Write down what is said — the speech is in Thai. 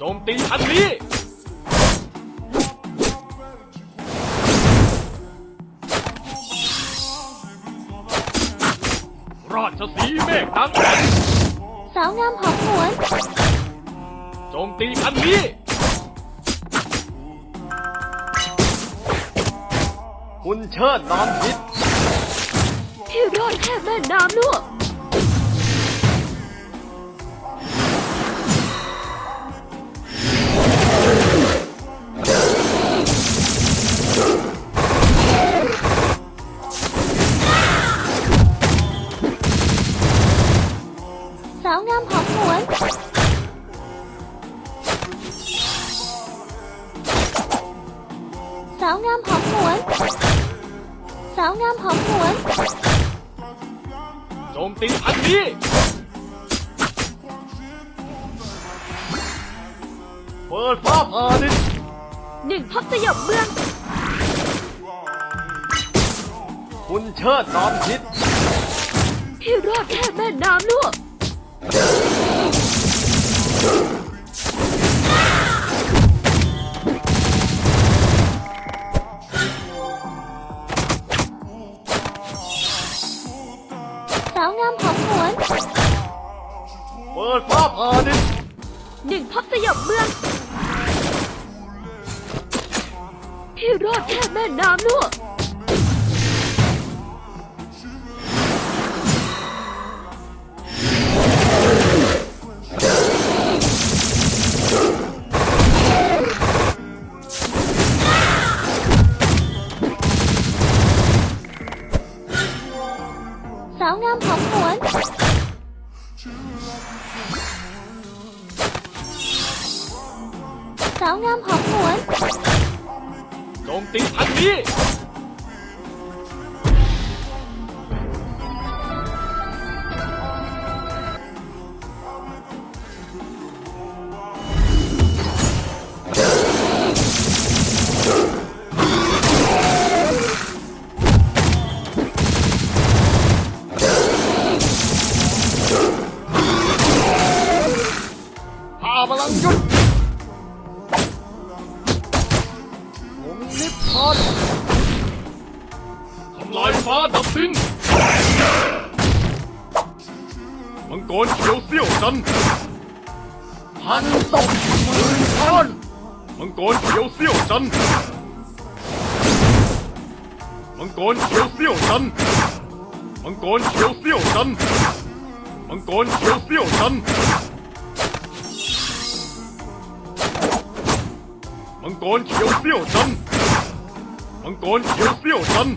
โจมตีทันนี้ ราชสีห์เมฆดังสาวงามหอมหวน โจมตีทันนี้ คุณเชิดนอนพิษพี่รอดแค่แม่น้ำลวกาวงามหอมหวน สาวงามหอมหวน สาวงามหอมหวนโจมตีทันนี้เปิดฟ้าผ่าดินหนึ่งพักสยบเมือง คุณเชิดนอนพิษพี่รอดแค่แม่น้ำลวก สาวงามหอมหวนเปิดฟ้าผ่าดินหนึ่งพักสยบเมืองพี่รอดแค่แม่น้ำลวก สาวงามหอมหวน ผมนิพพานทำลายฟ้าดับดินมังกรเขียวเสี้ยวจันพันตกหมื่นท่อนมังกรเขียวเสี้ยวจันมังกรเขียวเสี้ยวจันมังกรเขียวเสี้ยวจันมังกรเขียวเสี้ยวจันมังกรเขียวเสี้ยวจัน มังกรเขียวเสี้ยวจันทร์